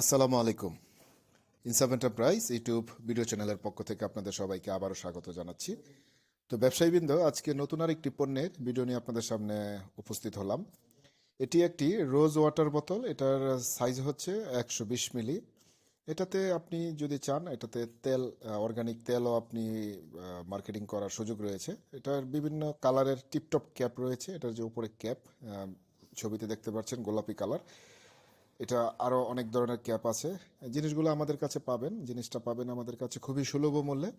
আসসালামু আলাইকুম। ইনসাফ এন্টারপ্রাইজ ইউটিউব ভিডিও চ্যানেলের পক্ষ থেকে আপনাদের সবাইকে আবারও স্বাগত জানাচ্ছি। তো ব্যবসায়ীবৃন্দ, আজকে নতুন আর একটি পণ্যের ভিডিও নিয়ে আপনাদের সামনে উপস্থিত হলাম। এটি একটি রোজ ওয়াটার বোতল, এটার সাইজ হচ্ছে একশো বিশ মিলি। এটাতে আপনি যদি চান, এটাতে তেল অর্গানিক তেলও আপনি মার্কেটিং করার সুযোগ রয়েছে। এটার বিভিন্ন কালারের টিপটপ ক্যাপ রয়েছে। এটার যে উপরে ক্যাপ ছবিতে দেখতে পাচ্ছেন গোলাপি কালার এটা আরও অনেক ধরনের ক্যাপ আছে। জিনিসগুলো আমাদের কাছে পাবেন, জিনিসটা পাবেন আমাদের কাছে খুবই সুলভ মূল্যে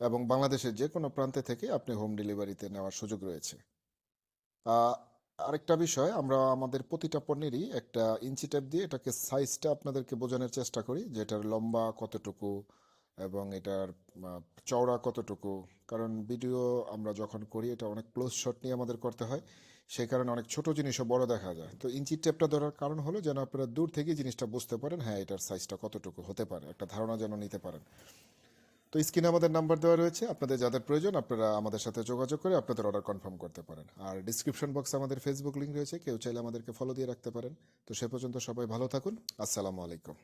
এবং বাংলাদেশের যে কোনো প্রান্তে থেকে আপনি হোম ডেলিভারিতে নেওয়ার সুযোগ রয়েছে। আরেকটা বিষয়, আমরা আমাদের প্রতিটা পণ্যেরই একটা ইঞ্চি ট্যাপ দিয়ে এটাকে সাইজটা আপনাদেরকে বোঝানোর চেষ্টা করি, যেটার লম্বা কতটুকু এবং এটার চওড়া কতটুকু? কারণ ভিডিও আমরা যখন করি, এটা অনেক ক্লোজ শট নিয়ে আমাদের করতে হয়। সেই কারণে অনেক ছোট জিনিসও বড় দেখা যায়। তো ইঞ্চি টেপটা ধরার কারণ হলো যেন আপনারা দূর থেকে জিনিসটা বুঝতে পারেন হ্যাঁ এটার সাইজটা কতটুকু হতে পারে। একটা ধারণা যেন নিতে পারেন। তো স্ক্রিনে আমাদের নাম্বার দেওয়া রয়েছে। আপনাদের যাদের প্রয়োজন, আপনারা আমাদের সাথে যোগাযোগ করে আপনাদের অর্ডার কনফার্ম করতে পারেন। আর ডিসক্রিপশন বক্সে আমাদের ফেসবুক লিঙ্ক রয়েছে। কেউ চাইলে আমাদেরকে ফলো দিয়ে রাখতে পারেন। তো সে পর্যন্ত সবাই ভালো থাকুন। আসসালামু আলাইকুম।